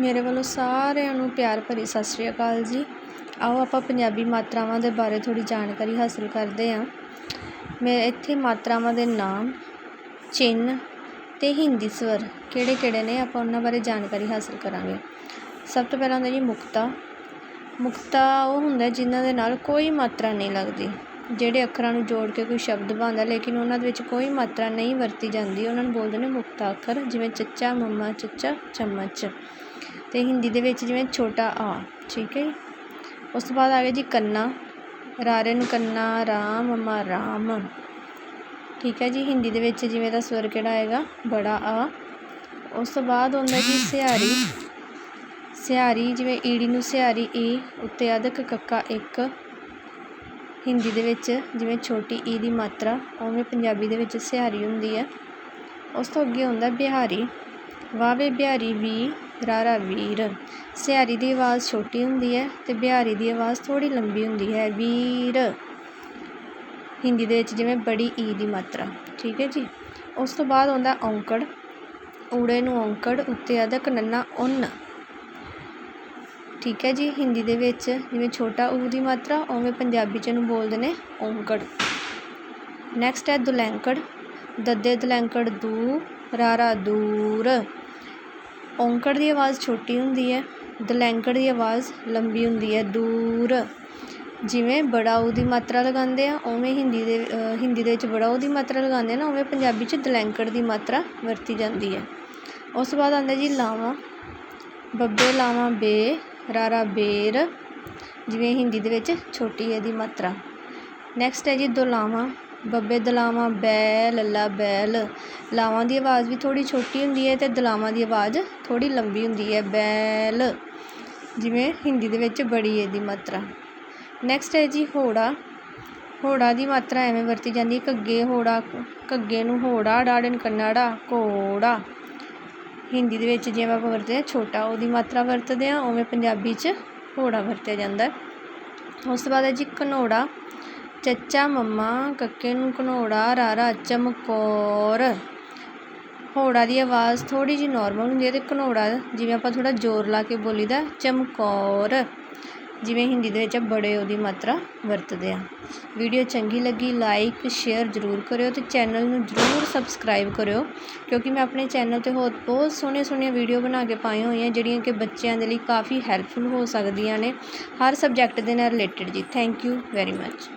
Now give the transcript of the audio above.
ਮੇਰੇ ਵੱਲੋਂ ਸਾਰਿਆਂ ਨੂੰ ਪਿਆਰ ਭਰੀ ਸਤਿ ਸ਼੍ਰੀ ਅਕਾਲ ਜੀ। ਆਓ ਆਪਾਂ ਪੰਜਾਬੀ ਮਾਤਰਾਵਾਂ ਦੇ ਬਾਰੇ ਥੋੜ੍ਹੀ ਜਾਣਕਾਰੀ ਹਾਸਲ ਕਰਦੇ ਹਾਂ। ਮੈਂ ਇੱਥੇ ਮਾਤਰਾਵਾਂ ਦੇ ਨਾਮ, ਚਿੰਨ੍ਹ ਅਤੇ ਹਿੰਦੀ ਸਵਰ ਕਿਹੜੇ ਕਿਹੜੇ ਨੇ ਆਪਾਂ ਉਹਨਾਂ ਬਾਰੇ ਜਾਣਕਾਰੀ ਹਾਸਲ ਕਰਾਂਗੇ। ਸਭ ਤੋਂ ਪਹਿਲਾਂ ਹੁੰਦਾ ਜੀ ਮੁਕਤਾ। ਮੁਕਤਾ ਉਹ ਹੁੰਦਾ ਜਿਨ੍ਹਾਂ ਦੇ ਨਾਲ ਕੋਈ ਮਾਤਰਾ ਨਹੀਂ ਲੱਗਦੀ। ਜਿਹੜੇ ਅੱਖਰਾਂ ਨੂੰ ਜੋੜ ਕੇ ਕੋਈ ਸ਼ਬਦ ਬਣਦਾ, ਲੇਕਿਨ ਉਹਨਾਂ ਦੇ ਵਿੱਚ ਕੋਈ ਮਾਤਰਾ ਨਹੀਂ ਵਰਤੀ ਜਾਂਦੀ। ਉਹਨਾਂ ਨੂੰ ਬੋਲਦੇ ਨੇ ਮੁਕਤਾ ਅੱਖਰ, ਜਿਵੇਂ ਚੱਚਾ, ਮੰਮਾ, ਚੱਚਾ, ਚਮਚ। ਅਤੇ ਹਿੰਦੀ ਦੇ ਵਿੱਚ ਜਿਵੇਂ ਛੋਟਾ ਆ, ਠੀਕ ਹੈ ਜੀ? ਉਸ ਤੋਂ ਬਾਅਦ ਆ ਗਿਆ ਜੀ ਕੰਨਾ। ਰਾਰੇ ਨੂੰ ਕੰਨਾ, ਰਾਮ, ਮੰਮਾ, ਰਾਮ। ਠੀਕ ਹੈ ਜੀ, ਹਿੰਦੀ ਦੇ ਵਿੱਚ ਜਿਵੇਂ ਦਾ ਸਵਰ ਕਿਹੜਾ ਆਏਗਾ? ਬੜਾ ਆ। ਉਸ ਤੋਂ ਬਾਅਦ ਹੁੰਦਾ ਜੀ ਸਿਹਾਰੀ। ਸਿਹਾਰੀ ਜਿਵੇਂ ਈੜੀ ਨੂੰ ਸਿਹਾਰੀ, ਈ, ਉੱਤੇ ਅਦਕ ਕੱਕਾ, ਇੱਕ। ਹਿੰਦੀ ਦੇ ਵਿੱਚ ਜਿਵੇਂ ਛੋਟੀ ਈ ਦੀ ਮਾਤਰਾ, ਉਵੇਂ ਪੰਜਾਬੀ ਦੇ ਵਿੱਚ ਸਿਹਾਰੀ ਹੁੰਦੀ ਹੈ। ਉਸ ਤੋਂ ਅੱਗੇ ਆਉਂਦਾ ਬਿਹਾਰੀ। ਵਾਵੇ ਬਿਹਾਰੀ ਵੀ, ਰਾਰਾ ਵੀਰ। ਸਿਹਾਰੀ ਦੀ ਆਵਾਜ਼ ਛੋਟੀ ਹੁੰਦੀ ਹੈ ਅਤੇ ਬਿਹਾਰੀ ਦੀ ਆਵਾਜ਼ ਥੋੜ੍ਹੀ ਲੰਬੀ ਹੁੰਦੀ ਹੈ। ਵੀਰ। ਹਿੰਦੀ ਦੇ ਵਿੱਚ ਜਿਵੇਂ ਬੜੀ ਈ ਦੀ ਮਾਤਰਾ। ਠੀਕ ਹੈ ਜੀ? ਉਸ ਤੋਂ ਬਾਅਦ ਆਉਂਦਾ ਔਂਕੜ। ਊੜੇ ਨੂੰ ਔਂਕੜ, ਉੱਤੇ ਅਦਕ ਨੰਨਾ ਉਨ। ਠੀਕ ਹੈ ਜੀ, ਹਿੰਦੀ ਦੇ ਵਿੱਚ ਜਿਵੇਂ ਛੋਟਾ ਊ ਦੀ ਮਾਤਰਾ, ਉਵੇਂ ਪੰਜਾਬੀ 'ਚ ਇਹਨੂੰ ਬੋਲਦੇ ਨੇ ਔਂਕੜ ਨੈਕਸਟ ਹੈ ਦੁਲੈਂਕੜ। ਦੱਦੇ ਦੁਲੈਂਕੜ ਦੂ, ਰਾਰਾ ਦੂਰ। ਔਂਕੜ ਦੀ ਆਵਾਜ਼ ਛੋਟੀ ਹੁੰਦੀ ਹੈ, ਦੁਲੈਂਕੜ ਦੀ ਆਵਾਜ਼ ਲੰਬੀ ਹੁੰਦੀ ਹੈ, ਦੂਰ। ਜਿਵੇਂ ਬੜਾ ਊ ਦੀ ਮਾਤਰਾ ਲਗਾਉਂਦੇ ਆ, ਉਵੇਂ ਹਿੰਦੀ ਦੇ ਹਿੰਦੀ ਦੇ ਵਿੱਚ ਬੜਾ ਊ ਦੀ ਮਾਤਰਾ ਲਗਾਉਂਦੇ ਨਾ, ਉਵੇਂ ਪੰਜਾਬੀ 'ਚ ਦੁਲੈਂਕੜ ਦੀ ਮਾਤਰਾ ਵਰਤੀ ਜਾਂਦੀ ਹੈ। ਉਸ ਤੋਂ ਬਾਅਦ ਆਉਂਦਾ ਜੀ ਲਾਵਾਂ। ਬੱਬੇ ਲਾਵਾਂ ਬੇ, ਰਾਰਾ ਬੇਰ, ਜਿਵੇਂ ਹਿੰਦੀ ਦੇ ਵਿੱਚ ਛੋਟੀ ਹੈ ਦੀ ਮਾਤਰਾ। ਨੈਕਸਟ ਹੈ ਜੀ ਦੁਲਾਵਾਂ ਬੱਬੇ ਦਲਾਵਾਂ ਬੈ, ਲੱਲਾ ਬੈਲ। ਲਾਵਾਂ ਦੀ ਆਵਾਜ਼ ਵੀ ਥੋੜੀ ਛੋਟੀ ਹੁੰਦੀ ਹੈ ਤੇ ਦਲਾਵਾਂ ਦੀ ਆਵਾਜ਼ ਥੋੜੀ ਲੰਬੀ ਹੁੰਦੀ ਹੈ, ਬੈਲ। ਜਿਵੇਂ ਹਿੰਦੀ ਦੇ ਵਿੱਚ ਬੜੀ ਹੈ ਦੀ ਮਾਤਰਾ। ਨੈਕਸਟ ਹੈ ਜੀ ਹੋੜਾ। ਹੋੜਾ ਦੀ ਮਾਤਰਾ ਐਵੇਂ ਵਰਤੀ ਜਾਂਦੀ ਹੈ, ਘੱਗੇ ਹੋੜਾ, ਘੱਗੇ ਨੂੰ ਹੋੜਾ, ਡਾੜਨ ਕੰਨਾੜਾ, ਘੋੜਾ। ਹਿੰਦੀ ਦੇ ਵਿੱਚ ਜਿਵੇਂ ਆਪਾਂ ਵਰਤਦੇ ਹਾਂ, ਛੋਟਾ, ਉਹਦੀ ਮਾਤਰਾ ਵਰਤਦੇ ਹਾਂ, ਉਵੇਂ ਪੰਜਾਬੀ 'ਚ ਘੋੜਾ ਵਰਤਿਆ ਜਾਂਦਾ ਉਸ ਤੋਂ ਬਾਅਦ ਹੈ ਜੀ ਘਨੋੜਾ, ਚੱਚਾ ਮੰਮਾ, ਕੱਕੇ ਨੂੰ ਘਨੋੜਾ, ਰਾਰਾ ਚਮਕੌਰ ਹੋੜਾ ਦੀ ਆਵਾਜ਼ ਥੋੜੀ ਜਿਹੀ ਨਾਰਮਲ ਹੁੰਦੀ ਹੈ ਤੇ ਘਨੋੜਾ ਜਿਵੇਂ ਆਪਾਂ ਥੋੜਾ ਜ਼ੋਰ ਲਾ ਕੇ ਬੋਲੀਦਾ ਚਮਕੌਰ ਜਿਵੇਂ ਹਿੰਦੀ ਦੇ ਵਿੱਚ ਬੜੇ ਉਹਦੀ ਮਾਤਰਾ ਵਰਤਦੇ ਆ। ਵੀਡੀਓ ਚੰਗੀ ਲੱਗੀ ਲਾਈਕ ਸ਼ੇਅਰ ਜ਼ਰੂਰ ਕਰਿਓ ਤੇ ਚੈਨਲ ਨੂੰ ਜ਼ਰੂਰ ਸਬਸਕ੍ਰਾਈਬ ਕਰਿਓ, ਕਿਉਂਕਿ ਮੈਂ ਆਪਣੇ ਚੈਨਲ ਤੇ ਹੋਰ ਬਹੁਤ ਸੋਹਣੀਆਂ ਸੋਹਣੀਆਂ ਵੀਡੀਓ ਬਣਾ ਕੇ ਪਾਈਆਂ ਹੋਈਆਂ, ਜਿਹੜੀਆਂ ਕਿ ਬੱਚਿਆਂ ਦੇ ਲਈ ਕਾਫੀ ਹੈਲਪਫੁਲ ਹੋ ਸਕਦੀਆਂ ਨੇ। ਹਰ ਸਬਜੈਕਟ ਦੇ ਨਾਲ ਰਿਲੇਟਡ ਜੀ। Thank you very much